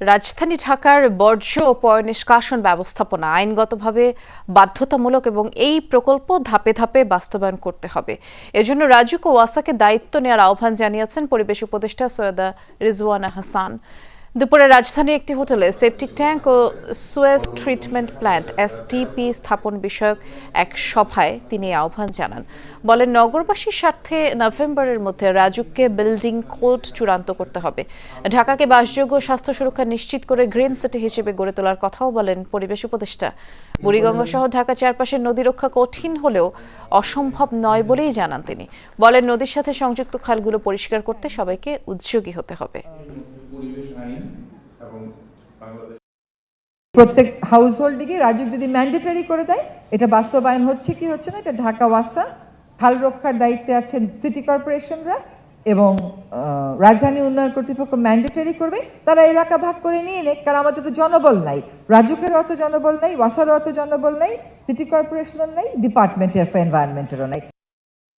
রাজধানী ঢাকার বর্জ্য ও পয় নিষ্কাশন ব্যবস্থাপনা আইনগতভাবে বাধ্যতামূলক এবং এই প্রকল্প ধাপে ধাপে বাস্তবায়ন করতে হবে। এজন্য রাজুক ও ওয়াসাকে দায়িত্ব নেওয়ার আহ্বান জানিয়েছেন পরিবেশ উপদেষ্টা সৈয়দা রিজওয়ানা হাসান। দুপুরে রাজধানীর একটি হোটেলে সেপটিক ট্যাঙ্ক ও সুয়েজ ট্রিটমেন্ট প্ল্যান্ট এসটিপি স্থাপন বিষয়ক এক সভায় তিনি আহ্বান জানান। বলেন, নগরবাসীর স্বার্থে নভেম্বরের মধ্যে রাজুককে বিল্ডিং কোড চূড়ান্ত করতে হবে। ঢাকাকে বাসযোগ্য স্বাস্থ্য সুরক্ষা নিশ্চিত করে গ্রিন সিটি হিসেবে গড়ে তোলার কথাও বলেন পরিবেশ উপদেষ্টা। বুড়িগঙ্গা সহ ঢাকা চারপাশের নদী রক্ষা কঠিন হলেও অসম্ভব নয় বলেই জানান তিনি। বলেন, নদীর সাথে সংযুক্ত খালগুলো পরিষ্কার করতে সবাইকে উদ্যোগী হতে হবে। প্রত্যেক হাউস হোল্ডিংয়ে রাজীব যদি ম্যান্ডেটারি করে দেয়, এটা বাস্তবায়ন হচ্ছে কি হচ্ছে না, এটা ঢাকা ওয়াসা খাল রক্ষার দায়িত্বে আছেন সিটি কর্পোরেশনরা এবং রাজধানী উন্নয়ন কর্তৃপক্ষ ম্যান্ডেটারি করবে, তারা এলাকা ভাগ করে নিয়ে নেক, কারণ আমাদের তো জনবল নাই। রাজুকের অত জনবল নাই, ওয়াসার অত জনবল নাই, সিটি কর্পোরেশনের নাই, ডিপার্টমেন্টের অফ এনভায়রনমেন্টেরও নাই।